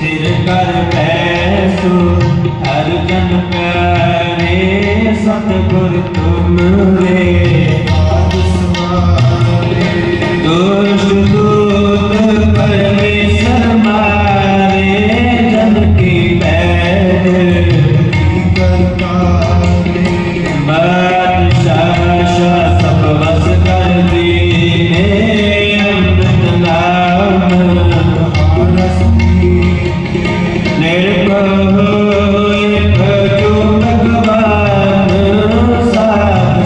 ਸਿਰ ਕਰ ਪੈਸੋ ਹਰ ਜਨ ਪਿਆਰੇ ਸਤਿਗੁਰ ਤੁਮਰੇ ਦੁਸ਼ਟ ਦੂਤ ਪਰਮੇਸ਼ਰ ਨਿਰਭਉ ਇੱਕ ਜੋ ਭਗਵਾਨ ਸਾਧ